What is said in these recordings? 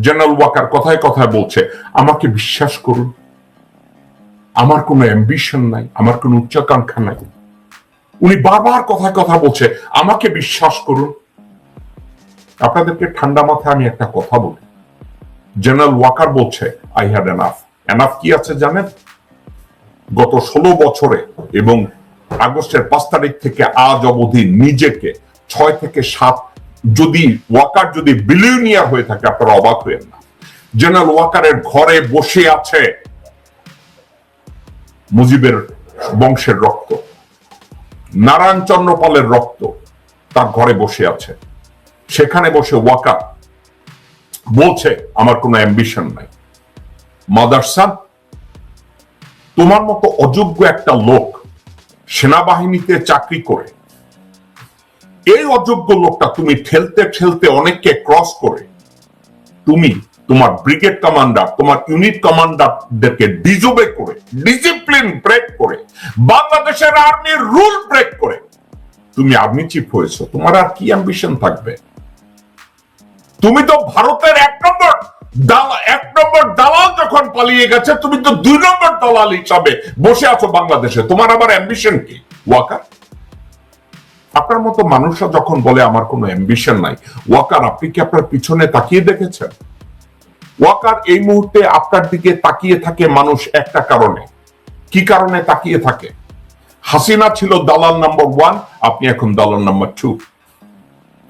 General Waker কথায় কথায় বলছে, আমাকে বিশ্বাস করুন। আমার কোনো অ্যাম্বিশন নাই, আমার কোনো উচ্চাকাঙ্ক্ষা নাই। উনি বারবার কথায় কথা বলছে, আমাকে বিশ্বাস করুন। আপনাদেরকে ঠান্ডা মাথায় আমি একটা কথা বলি। জেনারেল ওয়াকার বলছে আই হ্যাড এনাফ এনাফ কি আছে জানেন? গত ষোলো বছরে এবং আগস্টের পাঁচ তারিখ থেকে আজ অবধি নিজেকে ছয় থেকে সাত যদি ওয়াকার যদি বিলিয়নিয়ার হয়ে থাকে, আপনারা অবাক হয়েন না জেনারেল ওয়াকারের ঘরে বসে আছে মুজিবের বংশের রক্ত, নারায়ণ চন্দ্রপালের রক্ত তার ঘরে বসে আছে। সেখানে বসে ওয়াকার বলছে, আমার কোনো অ্যাম্বিশন নাই। মাদারসান তোমার মতো অযোগ্য একটা লোক সেনাবাহিনীতে চাকরি করে এই অযোগ্য লোকটা তুমি ঠেলতে ঠেলতে অনেককে ক্রস করে, তুমি তোমার ব্রিগেড কমান্ডার তোমার ইউনিট কমান্ডারদেরকে ডিজোবে করে ডিসিপ্লিন ব্রেক করে, বাংলাদেশের আর্মির রুল ব্রেক করে, তুমি আর্মি চিফ হয়েছো, তোমার আর কি অ্যাম্বিশন থাকবে? তুমি তো ভারতের এক নম্বর এক নম্বর দালাল যখন পালিয়ে গেছে, তুমি তো দুই নম্বর দালাল হিসাবে বসে আছো বাংলাদেশে, তোমার আবার অ্যাম্বিশন কি? ওয়াকার? আপনার মতো মানুষরা যখন বলে আমার কোনো অ্যাম্বিশন নাই, ওয়াকার, আপনি কি আপনার পিছনে তাকিয়ে দেখেছেন? ওয়াকার এই মুহূর্তে আপনার দিকে তাকিয়ে থাকে মানুষ একটা কারণে। কি কারণে তাকিয়ে থাকে? হাসিনা ছিল দালাল নাম্বার ওয়ান আপনি এখন দালাল নাম্বার টু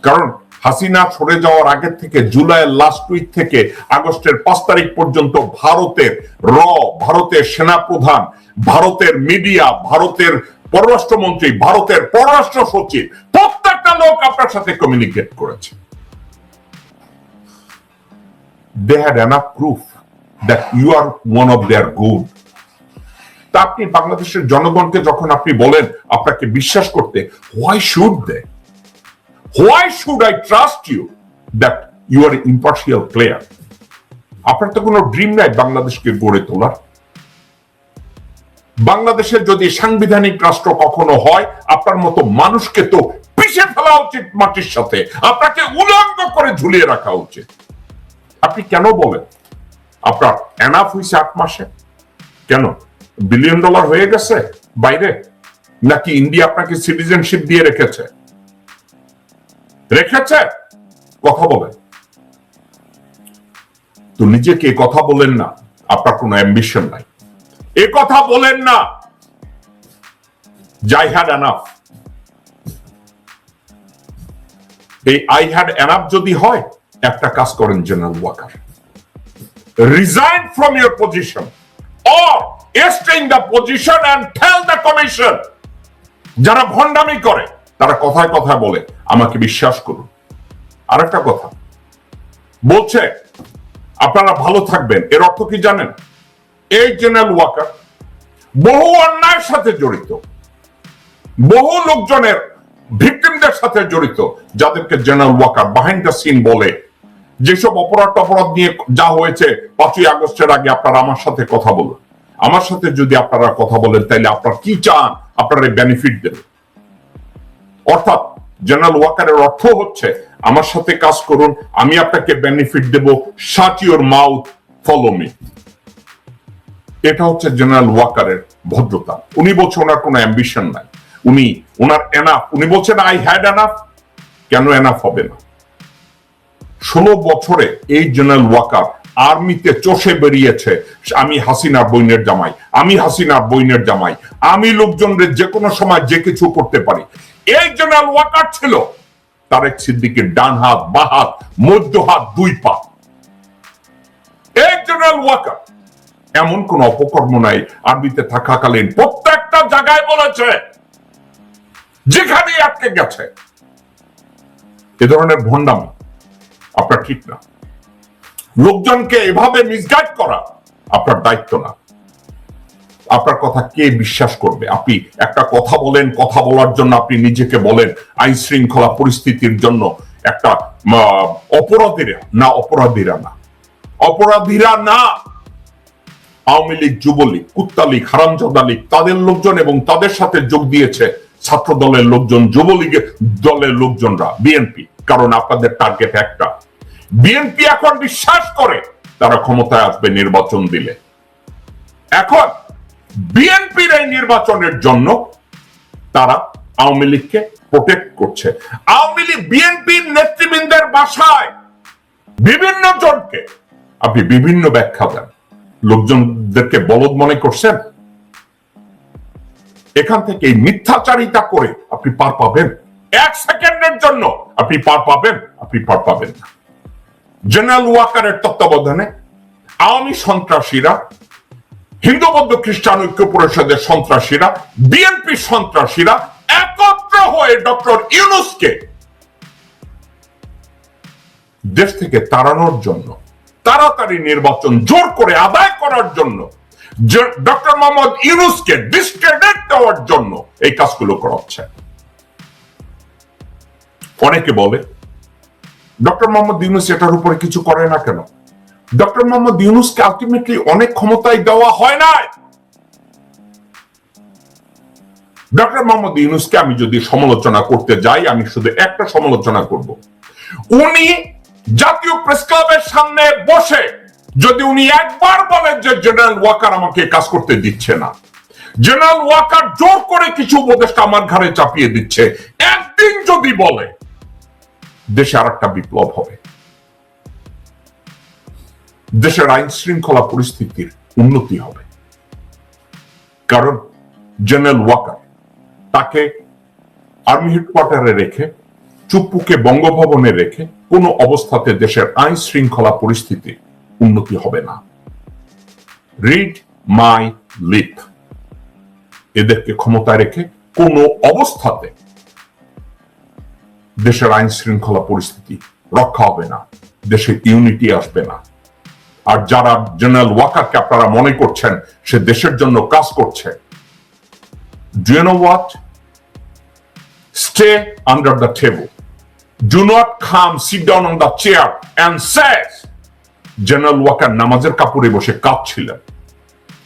কারণ হাসিনা সরে যাওয়ার আগে থেকে, জুলাইয়ের লাস্ট উইক থেকে, আগস্টের পাঁচ তারিখ পর্যন্ত ভারতের র ভারতের সেনাপ্রধান, ভারতের মিডিয়া ভারতের পররাষ্ট্রমন্ত্রী, ভারতের পররাষ্ট্র সচিব, প্রত্যেকটা লোক আপনার সাথে কমিউনিকেট করেছে। They had enough proof that you are one of their good তা আপনি বাংলাদেশের জনগণকে যখন আপনি বলেন আপনাকে বিশ্বাস করতে why should they why should I trust you that you are impartial player আপনার তো কোনো ড্রিম নাই বাংলাদেশকে গড়ে তোলার। বাংলাদেশের যদি সাংবিধানিক রাষ্ট্র কখনো হয়, আপনার মতো মানুষকে তো পিছিয়ে ফেলা উচিত মাটির সাথে। আপনাকে উলঙ্গ করে ঝুলিয়ে রাখা উচিত। আপনি কেন বলেন? আপনার এনাফ হয়েছে আট মাসে? কেন? বিলিয়ন ডলার হয়ে গেছে বাইরে? নাকি ইন্ডিয়া আপনাকে সিটিজেনশিপ দিয়ে রেখেছে? রেখেছে? কথা বলেন। তো নিজেকে কথা বলেন না, আপনার কোনো অ্যাম্বিশন নাই। এ কথা বলেন না। যাই হ্যাড এনাফ এই আই হ্যাড এনাফ যদি হয়, একটা কাজ করেন general Waker resign from your position or stay the position and tell the commission যারা ভণ্ডামি করে, তারা কথায় কথায় বলে, আমাকে বিশ্বাস করুন। আর একটা কথা। বলছে, আপনারা ভালো থাকবেন। এর অর্থ কি জানেন? এই জেনারেল ওয়াকার বহু অন্যায়ের সাথে জড়িত, বহু লোকজনের ভিকটিমদের সাথে জড়িত, যাদেরকে general Waker behind the scene বলে, যেসব অপরাধ অপরাধ নিয়ে যা হয়েছে পাঁচই আগস্টের আগে আপনারা আমার সাথে কথা বলুন। আমার সাথে যদি আপনারা কথা বলেন, তাহলে আপনারা কি চান? আপনারা বেনিফিট দেবেন অর্থাৎ জেনারেল ওয়াকারের অর্থ হচ্ছে, আমার সাথে কাজ করুন, আমি আপনাকে বেনিফিট দেব ইউর মাউথ ফলো মি এটা হচ্ছে জেনারেল ওয়াকারের ভদ্রতা। উনি বলছেন ওনার কোনো অ্যাম্বিশন নাই। উনি, ওনার এনাফ উনি বলছেন আই হ্যাড এনাফ কেন এনাফ হবে না? ষোলো বছরে এই জেনারেল ওয়াকার আর্মিতে চষে বেরিয়েছে আমি হাসিনার বইনের জামাই, আমি হাসিনার বইনের জামাই, আমি লোকজনদের যে কোনো সময় যে কিছু করতে পারি। এই জেনারেল ওয়াকার ছিল তারেক সিদ্দিকের ডান হাত বা হাত মধ্য হাত দুই পা। এই জেনারেল ওয়াকার এমন কোন অপকর্ম নাই। আরবিতে থাকাকালীন প্রত্যেকটা জায়গায় বলেছে, যেখানেই আটকে গেছে। এ ধরনের ভণ্ডামি আপনার ঠিক না। লোকজনকে এভাবে মিসগাইড করা আপনার দায়িত্ব না। আপনার কথা কে বিশ্বাস করবে? আপনি একটা কথা বলেন, কথা বলার জন্য আপনি নিজেকে বলেন আইন শৃঙ্খলা পরিস্থিতির জন্য একটা অপরাধীরা না অপরাধীরা না। অপরাধীরা না। আওয়ামী লীগ, যুবলীগ কুত্তা লীগ হারামজাদা লীগ তাদের লোকজন এবং তাদের সাথে যোগ দিয়েছে ছাত্র দলের লোকজন যুবলীগের দলের লোকজনরা, বিএনপি। কারণ আপনাদের টার্গেট একটা। বিএনপি এখন বিশ্বাস করে তারা ক্ষমতায় আসবে নির্বাচন দিলে। এখন বিএনপির এই নির্বাচনের জন্য তারা আওয়ামী লীগকে প্রোটেক্ট করছে। আওয়ামী লীগ বিএনপির নেতৃবৃন্দের বাসায় বিভিন্ন জনকে আপনি বিভিন্ন ব্যাখ্যা দেন। লোকজনদেরকে বলদ মনে করছেন? এখান থেকে মিথ্যাচারিতা করে আপনি পার পাবেন। এক সেকেন্ডের জন্য আপনি পার পাবেন, আপনি পার পাবেন না। জেনারেল ওয়াকারের তত্ত্বাবধানে আওয়ামী সন্ত্রাসীরা, হিন্দু বৌদ্ধ খ্রিস্টান ঐক্য পরিষদের সন্ত্রাসীরা, বিএনপি সন্ত্রাসীরা একত্র হয়ে ডক্টর ইউনুসকে দেশ থেকে তাড়ানোর জন্য তাড়াতাড়ি নির্বাচন জোর করে আদায় করার জন্য ডক্টর মোহাম্মদ ইউনুসকে ডিসক্রেডিট দেওয়ার জন্য এই কাজগুলো করাচ্ছে অনেকে বলে, ডক্টর মোহাম্মদ ইউনুস এটার উপরে কিছু করে না কেন? ডক্টর মোহাম্মদ ইউনুসকে আলটিমেটলি অনেক ক্ষমতায় দেওয়া হয় নাই। ডক্টর মোহাম্মদ ইউনুসকে আমি যদি সমালোচনা করতে যাই, আমি শুধু একটা সমালোচনা করব। উনি জাতীয় প্রেস ক্লাবের সামনে বসে যদি উনি একবার বলেন যে জেনারেল ওয়াকার আমাকে কাজ করতে দিচ্ছে না জেনারেল ওয়াকার জোর করে কিছু উপদেষ্টা আমার ঘাড়ে চাপিয়ে দিচ্ছে, একদিন যদি বলে, দেশে আর একটা বিপ্লব হবে। দেশের আইন শৃঙ্খলা পরিস্থিতির উন্নতি হবে। কারণ জেনারেল ওয়াকার তাকে আর্মি হেডকোয়ার্টারে রেখে চুপ্পুকে বঙ্গভবনে রেখে কোনো অবস্থাতে দেশের আইন শৃঙ্খলা পরিস্থিতি উন্নতি হবে না। রিড মাই লিপ এদেরকে ক্ষমতায় রেখে কোনো অবস্থাতে দেশের আইন শৃঙ্খলা পরিস্থিতি রক্ষা হবে না দেশে ইউনিটি আসবে না। আর যারা জেনারেল ওয়াকারকে আপনারা মনে করছেন সে দেশের জন্য কাজ করছে do know what stay under the table. Do not come, sit down on the chair and say, general Waker নামাজের কাপড়ে বসে কাঁদছিলেন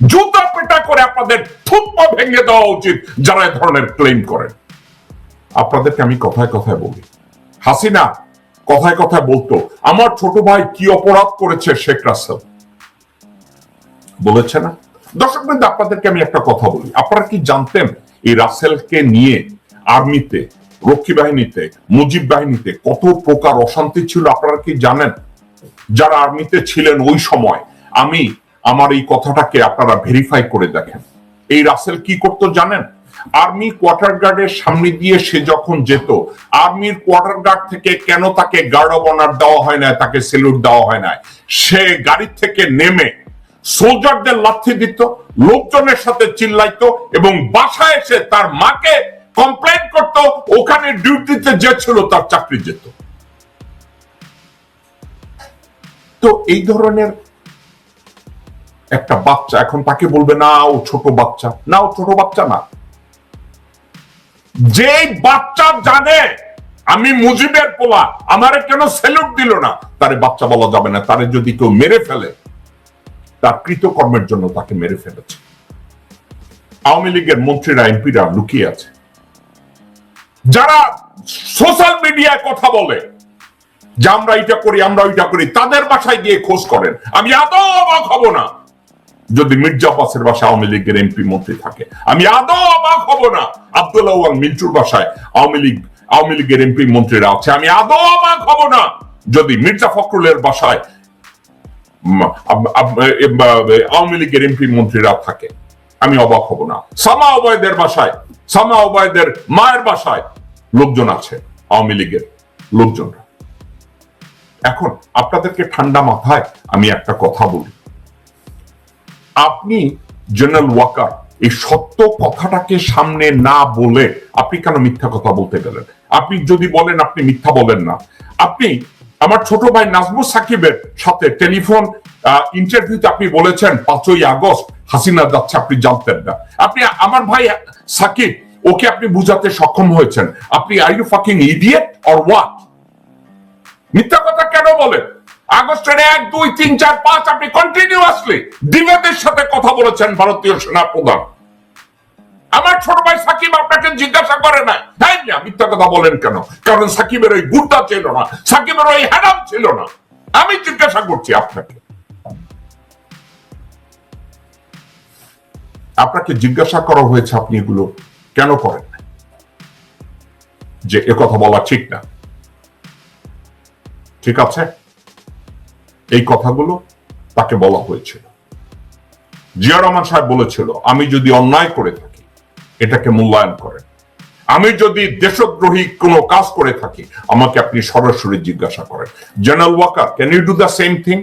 জুতা পেটা করে আপনাদের থুতপা ভেঙে দেওয়া উচিত যারা এ ধরনের ক্লেম করেন আপনাদেরকে আমি কথায় কথায় বলি হাসিনা কথায় কথায় বলতো আমার ছোট ভাই কি অপরাধ করেছে শেখ রাসেল? বলেছে না। দর্শক বৃন্দ আপনাদেরকে আমি একটা কথা বলি। আপনারা কি জানতেন এই রাসেলকে নিয়ে আর্মিতে রক্ষী বাহিনীতে, মুজিব বাহিনীতে কত প্রকার অশান্তি ছিল আপনারা কি জানেন? যারা আর্মিতে ছিলেন ওই সময়, আমি আমার এই কথাটাকে আপনারা ভেরিফাই করে দেখেন। এই রাসেল কি করতো জানেন? আর্মি কোয়ার্টার গার্ডের সামনে দিয়ে সে যখন যেত, আর্মির কোয়ার্টার গার্ড থেকে কেন তাকে গার্ড অব অনার দেওয়া হয় না তাকে সেলুট দেওয়া হয় না সে গাড়ি থেকে নেমে সোলজারদের লাথি দিত, লোকজনের সাথে চিল্লাইতো এবং বাসায় এসে তার মাকে কমপ্লেন করত, ওখানে ডিউটিতে যে ছিল তার চাকরি যেত। তো এই ধরনের একটা বাচ্চা, এখন তাকে বলবে, না, ও ছোট বাচ্চা। না, ও ছোট বাচ্চা না। যে বাচ্চা জানে, আমি মুজিবের পোলা, আমারে কেন সেলুট দিল না? তারে বাচ্চা বলা যাবে না। তারে যদি কেউ মেরে ফেলে, তার কৃতকর্মের জন্য তাকে মেরে ফেলেছে। আওয়ামী লীগের মন্ত্রীরা, এমপিরা লুকিয়ে আছে। যারা সোশ্যাল মিডিয়ায় কথা বলে যে আমরা এটা করি, আমরা ওইটা করি, তাদের বাসায় গিয়ে খোঁজ করেন। আমি আদৌ অবাক হব না। যদি মির্জা আব্বাসের বাসায় আওয়ামী লীগের এমপি মন্ত্রী থাকে, আমি আদৌ অবাক হব না। আব্দুল্লাহ মিন্টুর বাসায় আওয়ামী লীগ, আওয়ামী লীগের এমপি মন্ত্রীরা আছে, আমি আদৌ অবাক হব না। যদি মির্জা ফখরুলের বাসায় আওয়ামী লীগের এমপি মন্ত্রীরা থাকে, আমি অবাক হব না। সামা ওবায়দের বাসায় সামা ওবায়দের মায়ের বাসায় লোকজন আছে, আওয়ামী লীগের লোকজনরা। এখন আপনাদেরকে ঠান্ডা মাথায় আমি একটা কথা বলি। আপনি জেনারেল ওয়াকার, এই সত্য কথাটাকে সামনে না বলে আপনি কেন মিথ্যা কথা বলতে গেলেন? আপনি যদি বলেন, আপনি মিথ্যা বলেন না। আপনি আমার ছোট ভাই নাজমুল সাকিবের সাথে টেলিফোন ইন্টারভিউতে আপনি বলেছেন পাঁচই আগস্ট হাসিনা যাচ্ছে, আপনি জানতেন না। আপনি, আমার ভাই সাকিব, ওকে আপনি বুঝাতে সক্ষম হয়েছেন। আপনি are you fucking idiot or what মিথ্যা কথা কেন বলেন? আগস্টের এক, দুই, তিন, চার, পাঁচ, আপনি কন্টিনিউয়াসলি দিনেদের সাথে কথা বলেছেন ভারতীয় সেনা প্রধান আমার ছোট ভাই সাকিব আপনাকে জিজ্ঞাসা করে না তাই না, মিথ্যা কথা বলেন কেন? কারণ সাকিবের ওই গুড়টা ছিল না, সাকিবের ওই হ্যাডাম ছিল না। আমি জিজ্ঞাসা করছি আপনাকে। আপনাকে জিজ্ঞাসা করা হয়েছে আপনি এগুলো কেন করেন? যে এ কথা বলা ঠিক না। ঠিক আছে? এই কথাগুলো তাকে বলা হয়েছিল। জিয়া রহমান সাহেব বলেছিল, আমি যদি অন্যায় করে থাকি এটাকে মূল্যায়ন করেন আমি যদি দেশদ্রোহী কোনো কাজ করে থাকি, আমাকে আপনি সরাসরি জিজ্ঞাসা করেন general Waker can you do the same thing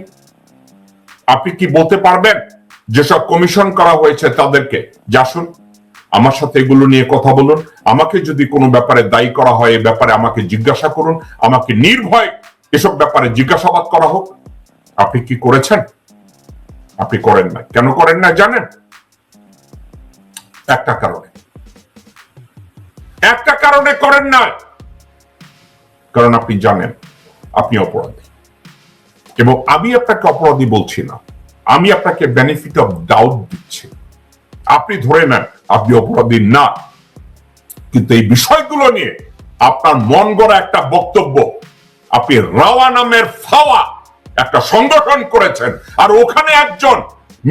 আপনি কি বলতে পারবেন যেসব কমিশন করা হয়েছে তাদেরকে? যাসুন, আমার সাথে এগুলো নিয়ে কথা বলুন। আমাকে যদি কোনো ব্যাপারে দায়ী করা হয় এই ব্যাপারে আমাকে জিজ্ঞাসা করুন। আমাকে নির্ভয় এসব ব্যাপারে জিজ্ঞাসাবাদ করা হোক। আপনি কি করেছেন? আপনি করেন না কেন করেন না জানেন? একটা কারণে। একটা কারণে করেন না কারণ আপনি জানেন, আপনি অপরাধী। এবং আমি আপনাকে অপরাধী বলছি না। আমি আপনাকে বেনিফিট অফ ডাউট দিচ্ছি। আপনি ধরে নেন, আপনি অপরাধী না। কিন্তু এই বিষয়গুলো নিয়ে আপনার মন গড়া একটা বক্তব্য, আপনি রাওয়া নামের ফাওয়া একটা সংগঠন করেছেন, আর ওখানে একজন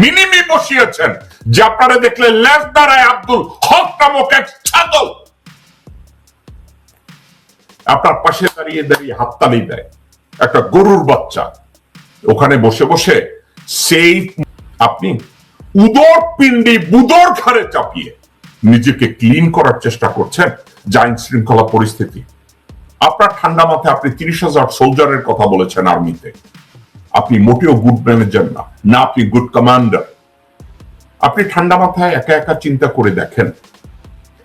মিনিমি বসিয়েছেন, যে আপনারা দেখলে লেজ দাঁড়ায় আব্দুল হক নামক এক ছাগল আপনার পাশে দাঁড়িয়ে দাঁড়িয়ে হাততালি দেয়। একটা গরুর বাচ্চা। ওখানে বসে বসে সেই আপনি উদর পিণ্ডি বুদর ঘাড়ে চাপিয়ে নিজেকে ক্লিন করার চেষ্টা করছেন যা শৃঙ্খলা পরিস্থিতি। আপনার ঠান্ডা মাথায় আপনি তিরিশ হাজার সোলজারের কথা বলেছেন আর্মিতে আপনি মোটেও গুড ম্যানেজার না না আপনি গুড কমান্ডার আপনি ঠান্ডা মাথায় একা একা চিন্তা করে দেখেন,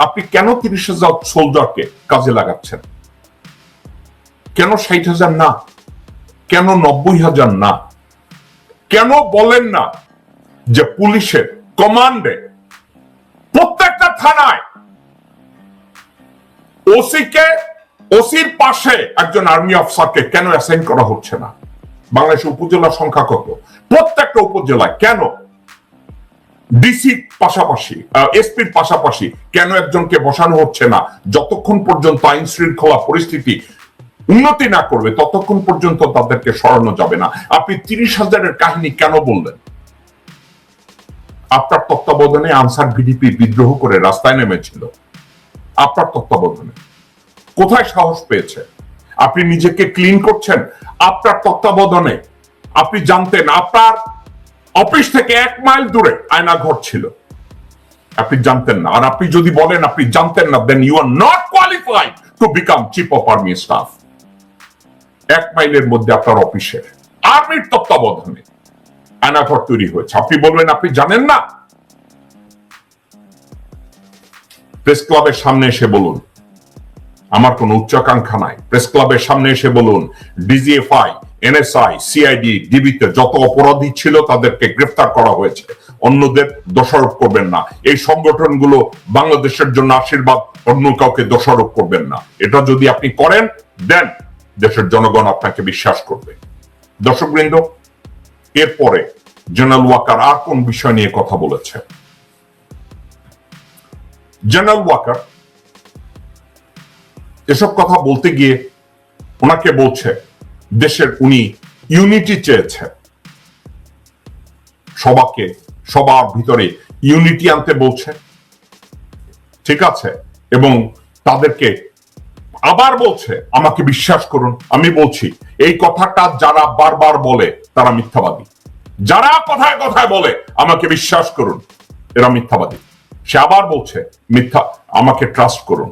আপনি কেন তিরিশ হাজার সোলজারকে কাজে লাগাচ্ছেন? কেন ষাট হাজার না? কেন নব্বই হাজার না? কেন বলেন না যে পুলিশের কমান্ডে প্রত্যেকটা থানায় ওসিকে, ওসির পাশে একজন আর্মি অফিসারকে কেন অ্যাসাইন করা হচ্ছে না? বাংলাদেশ উপজেলার সংখ্যা কত? প্রত্যেকটা উপজেলায় কেন? ডিসি পাশাপাশি এসপির পাশাপাশি কেন একজনকে বসানো হচ্ছে না? যতক্ষণ পর্যন্ত আইন শৃঙ্খলা পরিস্থিতি উন্নতি না করবে, ততক্ষণ পর্যন্ত তাদেরকে সরানো যাবে না। আপনি তিরিশ হাজারের কাহিনী কেন বললেন? আপনার তত্ত্বাবধানে আনসার ভিডিপি বিদ্রোহ করে রাস্তায় নেমেছিল। আপনার তত্ত্বাবধানে। কোথায় সাহস পেয়েছে? আপনি নিজেকে ক্লিন করছেন? আপনার তত্ত্বাবধানে। আপনি জানতেন, আপনার অফিস থেকে এক মাইল দূরে আয়না ঘর ছিল। আপনি জানতেন না। আর আপনি যদি বলেন, আপনি জানতেন না then you are not qualified to become chief of army staff এক মাইলের মধ্যে আপনার অফিসের আর্মির তত্ত্বাবধানে আয়নাঘর তৈরি হয়েছে। আপনি বলবেন, আপনি জানেন না? প্রেস ক্লাবের সামনে এসে বলুন, আমার কোন উচ্চাকাঙ্ক্ষা নাই। প্রেস ক্লাবের সামনে এসে বলুন, ডিজিএফআই, এনএসআই, সিআইডি, ডিবিতে যত অপরাধী ছিল তাদেরকে গ্রেফতার করা হয়েছে। অন্যদের দোষারোপ করবেন না। এই সংগঠনগুলো বাংলাদেশের জন্য আশীর্বাদ, অন্য কাউকে দোষারোপ করবেন না। এটা যদি আপনি করেন, দেন। দেশের জনগণ আপনাকে বিশ্বাস করবে। দর্শকবৃন্দ, এরপরে জেনারেল ওয়াকার আর কোন বিষয় নিয়ে কথা বলেছে? জেনারেল ওয়াকার এসব কথা বলতে গিয়ে ওনাকে বলছে, দেশের উনি ইউনিটি চেয়েছে। সবাকে, সবার ভিতরে ইউনিটি আনতে বলছে। ঠিক আছে? এবং তাদেরকে আবার বলছে, আমাকে বিশ্বাস করুন, আমি বলছি, এই কথাটা যারা বারবার বলে, তারা মিথ্যাবাদী। যারা কথায় কথায় বলে, আমাকে বিশ্বাস করুন, এরা মিথ্যাবাদী। সে আবার বলছে, মিথ্যা, আমাকে ট্রাস্ট করুন।